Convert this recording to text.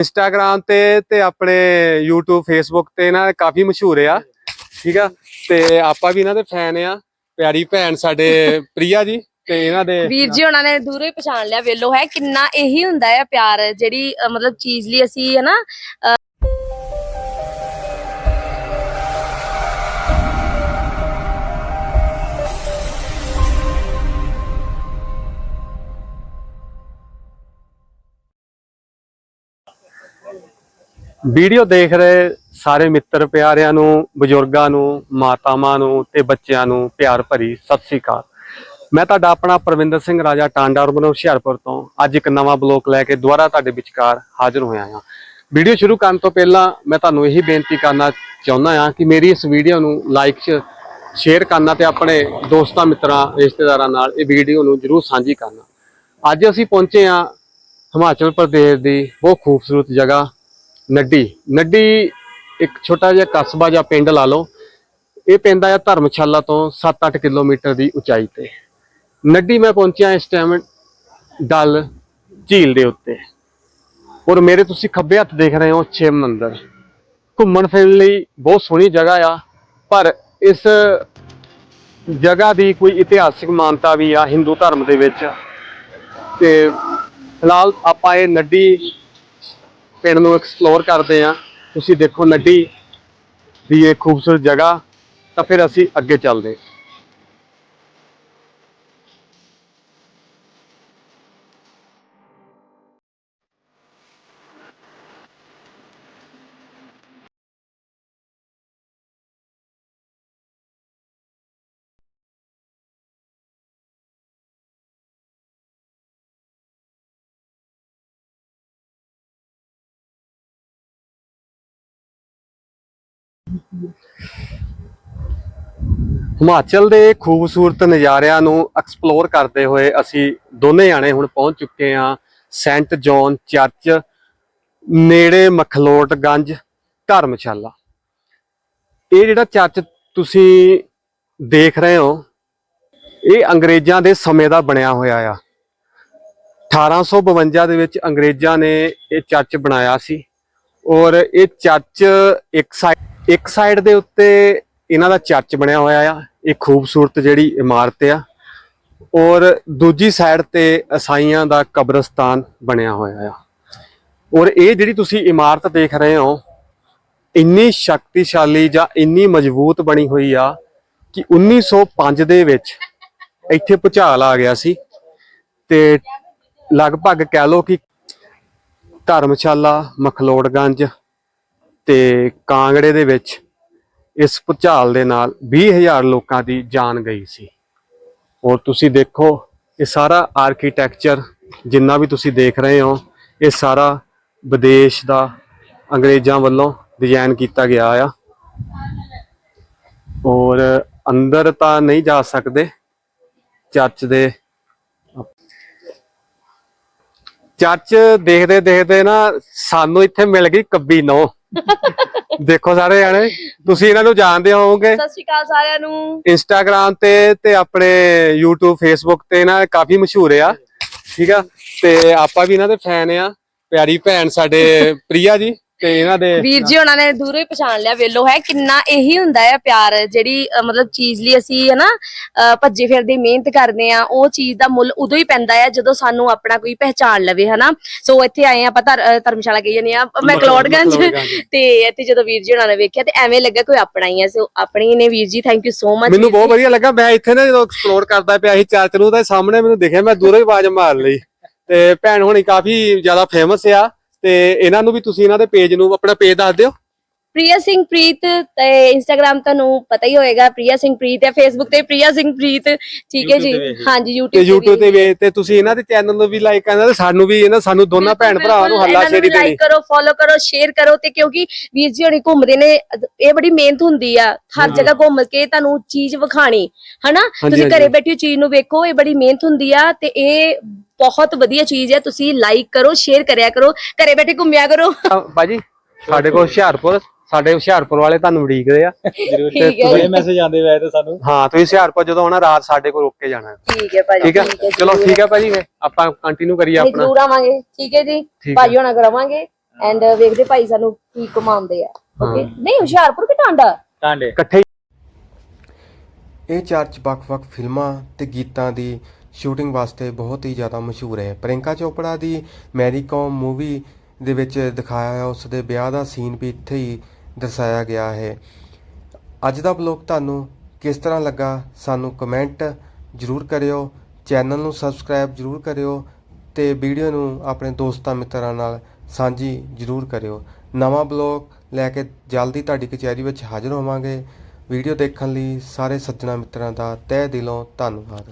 Instagram ਤੇ ਤੇ ਆਪਣੇ YouTube Facebook ਤੇ ਇਹਨਾਂ ਦੇ ਕਾਫੀ ਮਸ਼ਹੂਰ ਆ। ਠੀਕ ਆ? ਤੇ ਆਪਾਂ ਵੀ ਇਹਨਾਂ ਦੇ ਫੈਨ ਆ। ਪਿਆਰੀ ਭੈਣ ਸਾਡੇ ਪ੍ਰਿਆ ਜੀ ਤੇ ਇਹਨਾਂ ਦੇ ਵੀਰ ਜੀ ਉਹਨਾਂ ਨੇ ਦੂਰੋਂ ਹੀ ਪਛਾਣ ਲਿਆ। ਵੇਲੋ ਹੈ ਕਿੰਨਾ ਇਹੀ ਹੁੰਦਾ ਹੈ ਪਿਆਰ ਜਿਹੜੀ ਅ, ਮਤਲਬ ਚੀਜ਼ ਲਈ ਅਸੀਂ ਹਨਾ ਨਾ ਵੀਡੀਓ ਦੇਖ ਰਹੇ ਸਾਰੇ ਮਿੱਤਰ ਪਿਆਰਿਆਂ ਨੂੰ, ਬਜ਼ੁਰਗਾਂ ਨੂੰ, ਮਾਤਾਵਾਂ ਨੂੰ ਤੇ ਬੱਚਿਆਂ ਨੂੰ ਪਿਆਰ ਭਰੀ ਸਤਿ ਸ੍ਰੀ ਅਕਾਲ। ਮੈਂ ਤੁਹਾਡਾ ਆਪਣਾ ਪ੍ਰਵਿੰਦਰ ਸਿੰਘ ਰਾਜਾ ਟਾਂਡਾ ਉਰਬਨ ਹੁਸ਼ਿਆਰਪੁਰ ਤੋਂ ਅੱਜ ਇੱਕ ਨਵਾਂ ਬਲੌਗ ਲੈ ਕੇ ਦੁਬਾਰਾ ਤੁਹਾਡੇ ਵਿਚਕਾਰ ਹਾਜ਼ਰ ਹੋਇਆ ਹਾਂ। ਵੀਡੀਓ ਸ਼ੁਰੂ ਕਰਨ ਤੋਂ ਪਹਿਲਾਂ ਮੈਂ ਤੁਹਾਨੂੰ ਇਹੀ ਬੇਨਤੀ ਕਰਨਾ ਚਾਹੁੰਦਾ ਹਾਂ ਕਿ ਮੇਰੀ ਇਸ ਵੀਡੀਓ ਨੂੰ ਲਾਈਕ, ਸ਼ੇਅਰ ਕਰਨਾ ਤੇ ਆਪਣੇ ਦੋਸਤਾਂ, ਮਿੱਤਰਾਂ, ਰਿਸ਼ਤੇਦਾਰਾਂ ਨਾਲ ਇਹ ਵੀਡੀਓ ਨੂੰ ਜਰੂਰ ਸਾਂਝੀ ਕਰਨਾ। ਅੱਜ ਅਸੀਂ ਪਹੁੰਚੇ ਹਾਂ ਹਿਮਾਚਲ ਪ੍ਰਦੇਸ਼ ਦੀ ਬਹੁਤ ਖੂਬਸੂਰਤ ਜਗ੍ਹਾ ਨੱਡੀ। ਨੱਡੀ ਇੱਕ ਛੋਟਾ ਜਿਹਾ ਕਸਬਾ ਜਾਂ ਪਿੰਡ ਲਾ ਲਓ। ਇਹ ਪੈਂਦਾ ਆ ਧਰਮਸ਼ਾਲਾ ਤੋਂ 7-8 ਕਿਲੋਮੀਟਰ ਦੀ ਉਚਾਈ ਤੇ। ਨੱਡੀ ਮੈਂ ਪਹੁੰਚਿਆ ਇਸ ਟਾਈਮ ਡਲ ਝੀਲ ਦੇ ਉੱਤੇ। ਔਰ ਮੇਰੇ ਤੁਸੀਂ ਖੱਬੇ ਹੱਥ ਦੇਖ ਰਹੇ ਹੋ ਛੇ ਮੰਦਰ। ਘੁੰਮਣ ਫਿਰਨ ਲਈ ਬਹੁਤ ਸੋਹਣੀ ਜਗ੍ਹਾ ਆ, ਪਰ ਇਸ ਜਗ੍ਹਾ ਦੀ ਕੋਈ ਇਤਿਹਾਸਿਕ ਮਾਨਤਾ ਵੀ ਆ, ਹਿੰਦੂ ਧਰਮ ਦੇ ਵਿੱਚ। ਤੇ ਫਿਲਹਾਲ ਆਪਾਂ ਇਹ ਨੱਡੀ ਪਿੰਡ ਨੂੰ ਐਕਸਪਲੋਰ ਕਰਦੇ ਆ ਤੁਸੀਂ ਦੇਖੋ ਨੱਡੀ ਦੀ ਇਹ ਖੂਬਸੂਰਤ ਜਗ੍ਹਾ, ਤਾਂ ਫਿਰ ਅਸੀਂ ਅੱਗੇ ਚੱਲਦੇ। ਹਿਮਾਚਲ ਦੇ ਖੂਬਸੂਰਤ ਨਜ਼ਾਰਿਆਂ ਨੂੰ ਐਕਸਪਲੋਰ ਕਰਦੇ ਹੋਏ ਅਸੀਂ ਦੋਨੇ ਜਾਣੇ ਹੁਣ ਪਹੁੰਚ ਚੁੱਕੇ ਹਾਂ ਸੈਂਟ ਜੌਨ ਚਰਚ, ਨੇੜੇ ਮਖਲੋਟਗੰਜ ਧਰਮਸ਼ਾਲਾ। ਇਹ ਜਿਹੜਾ ਚਰਚ ਤੁਸੀਂ ਦੇਖ ਰਹੇ ਹੋ, ਇਹ ਅੰਗਰੇਜ਼ਾਂ ਦੇ ਸਮੇਂ ਦਾ ਬਣਿਆ ਹੋਇਆ ਆ। 1852 ਦੇ ਵਿੱਚ ਅੰਗਰੇਜ਼ਾਂ ਨੇ ਇਹ ਚਰਚ ਬਣਾਇਆ ਸੀ ਔਰ ਇਹ ਚਰਚ ਇੱਕ ਸਾਈਡ ਇੱਕ ਸਾਈਡ ਦੇ ਉੱਤੇ ਇਹਨਾਂ ਦਾ ਚਰਚ ਬਣਿਆ ਹੋਇਆ ਆ, ਇਹ ਖੂਬਸੂਰਤ ਜਿਹੜੀ ਇਮਾਰਤ ਆ। ਔਰ ਦੂਜੀ ਸਾਈਡ ਤੇ ਈਸਾਈਆਂ ਦਾ ਕਬਰਸਤਾਨ ਬਣਿਆ ਹੋਇਆ ਆ। ਔਰ ਇਹ ਜਿਹੜੀ ਤੁਸੀਂ ਇਮਾਰਤ ਦੇਖ ਰਹੇ ਹੋ, ਇੰਨੀ ਸ਼ਕਤੀਸ਼ਾਲੀ ਜਾਂ ਇੰਨੀ ਮਜ਼ਬੂਤ ਬਣੀ ਹੋਈ ਆ ਕਿ 1905 ਦੇ ਵਿੱਚ ਇੱਥੇ ਭੁਚਾਲ ਆ ਗਿਆ ਸੀ ਤੇ ਲਗਭਗ ਕਹਿ ਲਓ ਕਿ ਧਰਮਸ਼ਾਲਾ, ਮਖਲੋੜਗੰਜ ਤੇ ਕਾਂਗੜੇ ਦੇ ਵਿੱਚ ਇਸ ਭੁਚਾਲ ਦੇ ਨਾਲ 20000 ਲੋਕਾਂ ਦੀ ਜਾਨ ਗਈ ਸੀ। ਔਰ ਤੁਸੀਂ ਦੇਖੋ, ਇਹ ਸਾਰਾ ਆਰਕੀਟੈਕਚਰ ਜਿੰਨਾ ਵੀ ਤੁਸੀਂ ਦੇਖ ਰਹੇ ਹੋ, ਇਹ ਸਾਰਾ ਵਿਦੇਸ਼ ਦਾ ਅੰਗਰੇਜ਼ਾਂ ਵੱਲੋਂ ਡਿਜ਼ਾਈਨ ਕੀਤਾ ਗਿਆ ਆ। ਔਰ ਅੰਦਰ ਤਾਂ ਨਹੀਂ ਜਾ ਸਕਦੇ, ਚਰਚ ਦੇ ਚਰਚ ਦੇਖਦੇ ਦੇਖਦੇ ਨਾ ਸਾਨੂੰ ਇੱਥੇ ਮਿਲ ਗਈ ਕੱਬੀ ਨੋ। ਦੇਖੋ ਸਾਰੇ ਜਾਣੇ ਤੁਸੀਂ ਇਹਨਾਂ ਨੂੰ ਜਾਣਦੇ ਹੋਵੋਗੇ। ਸਤਿ ਸ਼੍ਰੀ ਅਕਾਲ ਸਾਰਿਆਂ ਨੂੰ। ਇੰਸਟਾਗ੍ਰam ਤੇ ਤੇ ਆਪਣੇ YouTube Facebook ਤੇ ਨਾ ਕਾਫੀ ਮਸ਼ਹੂਰ ਆ। ਠੀਕ ਆ? ਤੇ ਆਪਾਂ ਵੀ ਇਹਨਾਂ ਦੇ ਫੈਨ ਆ। ਪਿਆਰੀ ਭੈਣ ਸਾਡੇ ਪ੍ਰਿਆ ਜੀ। ਤੇ ਇਹਨਾਂ ਦੇ ਵੀਰ ਜੀ ਉਹਨਾਂ ਨੇ ਦੂਰੋਂ ਹੀ ਪਛਾਣ ਲਿਆ ਵੇਲੋ ਹੈ ਕਿੰਨਾ ਇਹੀ ਹੁੰਦਾ ਹੈ ਪਿਆਰ ਜਿਹੜੀ ਅ, ਮਤਲਬ ਚੀਜ਼ ਲਈ ਅਸੀਂ ਹੈ ਨਾ ਅ, ਭੱਜੇ ਫਿਰਦੇ ਮਿਹਨਤ ਕਰਦੇ ਆ ਉਹ ਚੀਜ਼ ਦਾ ਮੁੱਲ ਉਦੋਂ ਹੀ ਪੈਂਦਾ ਹੈ ਜਦੋਂ ਸਾਨੂੰ ਆਪਣਾ ਕੋਈ ਪਹਿਚਾਣ ਲਵੇ ਹਨਾ। ਸੋ ਇੱਥੇ ਆਏ ਆ ਆਪਾਂ ਧਰ- ਅ, ਧਰਮਸ਼ਾਲਾ ਕਹੀ ਜਾਂਦੇ ਆ ਮੈਕਲੋਡਗੰਜ। ਮੈਕਲੋਡਗੰਜ। ਤੇ ਇੱਥੇ ਜਦੋਂ ਵੀਰ ਜੀ ਉਹਨਾਂ ਨੇ ਵੇਖਿਆ ਤੇ ਐਵੇਂ ਲੱਗਾ ਕੋਈ ਆਪਣਾ ਹੀ ਹੈ ਸੋ ਆਪਣੀ ਨੇ ਵੀਰ ਜੀ ਥੈਂਕ ਯੂ ਸੋ ਮਚ ਮੈਨੂੰ ਬਹੁਤ ਵਧੀਆ ਲੱਗਾ ਮੈਂ ਇੱਥੇ ਨਾ ਜਦੋਂ ਐਕਸਪਲੋਰ ਕਰਦਾ ਪਿਆ ਸੀ ਚਰਚ ਨੂੰ ਤਾਂ ਸਾਹਮਣੇ ਮੈਨੂੰ ਦਿਖਿਆ ਮੈਂ ਦੂਰੋਂ ਹੀ ਆਵਾਜ਼ ਮਾਰ ਲਈ। ਤੇ ਭੈਣ ਹੋਣੀ ਕਾਫੀ ਜ਼ਿਆਦਾ ਫੇਮਸ ਆ। ਤੇ ਇਹਨਾਂ ਨੂੰ ਵੀ ਤੁਸੀਂ ਇਹਨਾਂ ਦੇ ਪੇਜ ਨੂੰ ਆਪਣਾ ਪੇਜ ਦੱਸ ਦਿਓ। ਪ੍ਰਿਆ ਸਿੰਘ ਪ੍ਰੀਤ ਤੇ ਇੰਸਟਾਗ੍ਰam ਤੁਹਾਨੂੰ ਪਤਾ ਹੀ ਹੋਏਗਾ ਪ੍ਰਿਆ ਸਿੰਘ ਪ੍ਰੀਤ ਹੈ ਫੇਸਬੁੱਕ ਤੇ ਪ੍ਰਿਆ ਸਿੰਘ ਪ੍ਰੀਤ ਠੀਕ ਹੈ ਜੀ? YouTube ਤੇ। ਹਾਂਜੀ YouTube ਤੇ ਵੀ ਤੇ ਤੁਸੀਂ ਇਹਨਾਂ ਦੇ ਚੈਨਲ ਨੂੰ ਵੀ ਲਾਈਕ ਕਰਨਾ ਤੇ ਸਾਨੂੰ ਵੀ ਇਹਨਾਂ ਸਾਨੂੰ ਦੋਨਾਂ ਭੈਣ ਭਰਾਵਾਂ ਨੂੰ ਹੱਲਾ ਸ਼ੇਰੀ ਦੇਣੀ। ਲਾਈਕ ਕਰੋ ਫੋਲੋ ਕਰੋ ਸ਼ੇਅਰ ਕਰੋ ਤੇ ਕਿਉਂਕਿ ਵੀਰ ਜੀ ਹੋਣੀ ਘੁੰਮਦੇ ਨੇ ਇਹ ਬੜੀ ਮਿਹਨਤ ਹੁੰਦੀ ਆ। ਹਰ ਜਗ੍ਹਾ ਘੁੰਮ ਕੇ ਤੁਹਾਨੂੰ ਚੀਜ਼ ਵਿਖਾਣੀ ਹਨਾ? ਹਾਂਜੀ, ਤੁਸੀਂ ਹਾਂਜੀ। ਘਰੇ ਬੈਠੀ ਚੀਜ਼ ਨੂੰ ਵੇਖੋ ਇਹ ਬੜੀ ਮਿਹਨਤ ਹੁੰਦੀ ਆ ਤੇ ਇਹ ਬਹੁਤ ਵਧੀਆ ਚੀਜ਼ ਹੈ ਤੁਸੀਂ ਲਾਈਕ ਕਰੋ ਸ਼ੇਅਰ ਕਰਿਆ ਕਰੋ ਘਰੇ ਬੈਠੇ ਘੁੰਮਿਆ ਕਰੋ। ਬਾਜੀ ਸਾਡੇ ਕੋਲ ਹੁਸ਼ਿਆਰਪੁਰ ਸਾਡੇ ਹੁਸ਼ਿਆਰਪੁਰ ਵਾਲੇ ਤੁਹਾਨੂੰ ਉਡੀਕਦੇ ਆ। ਜ਼ਰੂਰ ਠੀਕ ਹੈ ਬੜੇ ਮੈਸੇਜ ਆਉਂਦੇ ਵੈ ਤੇ ਸਾਨੂੰ। ਹਾਂ ਤੁਸੀਂ ਹੁਸ਼ਿਆਰਪੁਰ ਜਦੋਂ ਆਉਣਾ ਰਾਤ ਸਾਡੇ ਕੋਲ ਰੁਕ ਕੇ ਜਾਣਾ। ਠੀਕ ਹੈ ਭਾਜੀ ਠੀਕ ਹੈ? ਚਲੋ ਠੀਕ ਹੈ ਭਾਜੀ ਫਿਰ ਆਪਾਂ ਕੰਟੀਨਿਊ ਕਰੀਏ ਨਹੀਂ ਆਪਣਾ। ਜ਼ਰੂਰ ਆਵਾਂਗੇ। ਠੀਕ ਹੈ ਜੀ। ਠੀਕ। ਭਾਜੀ ਹੋਣਾ ਕਰਾਵਾਂਗੇ ਐਂਡ ਵੇਖਦੇ ਭਾਈ ਸਾਨੂੰ ਕੀ ਕਮਾਉਂਦੇ ਆ। ਓਕੇ ਨਹੀਂ ਹੁਸ਼ਿਆਰਪੁਰ ਕਿ ਟਾਂਡਾ? ਟਾਂਡੇ। ਇਕੱਠੇ ਇਹ ਚਰਚ ਵੱਖ-ਵੱਖ ਫਿਲਮਾਂ ਤੇ ਗੀਤਾਂ ਦੀ ਸ਼ੂਟਿੰਗ ਵਾਸਤੇ ਬਹੁਤ ਹੀ ਜ਼ਿਆਦਾ ਮਸ਼ਹੂਰ ਹੈ। ਪ੍ਰਿਯੰਕਾ ਚੋਪੜਾ ਦੀ ਮੈਰੀ ਕਾਮ ਮੂਵੀ ਦੇ ਵਿੱਚ ਦਿਖਾਇਆ ਹੋਇਆ ਉਸ ਦੇ ਵਿਆਹ ਦਾ ਸੀਨ ਵੀ ਇੱਥੇ ਹੀ ਦਰਸਾਇਆ ਗਿਆ ਹੈ। ਅੱਜ ਦਾ ਬਲੌਗ ਤੁਹਾਨੂੰ ਕਿਸ ਤਰ੍ਹਾਂ ਲੱਗਾ ਸਾਨੂੰ ਕਮੈਂਟ ਜ਼ਰੂਰ ਕਰਿਓ, ਚੈਨਲ ਨੂੰ ਸਬਸਕ੍ਰਾਈਬ ਜ਼ਰੂਰ ਕਰਿਓ ਤੇ ਵੀਡੀਓ ਨੂੰ ਆਪਣੇ ਦੋਸਤਾਂ ਮਿੱਤਰਾਂ ਨਾਲ ਸਾਂਝੀ ਜ਼ਰੂਰ ਕਰਿਓ। ਨਵਾਂ ਬਲੌਗ ਲੈ ਕੇ ਜਲਦੀ ਤੁਹਾਡੀ ਕਚਹਿਰੀ ਵਿੱਚ ਹਾਜ਼ਰ ਹੋਵਾਂਗੇ। ਵੀਡੀਓ ਦੇਖਣ ਲਈ ਸਾਰੇ ਸੱਜਣਾ ਮਿੱਤਰਾਂ ਦਾ ਤਹਿ ਦਿਲੋਂ ਧੰਨਵਾਦ।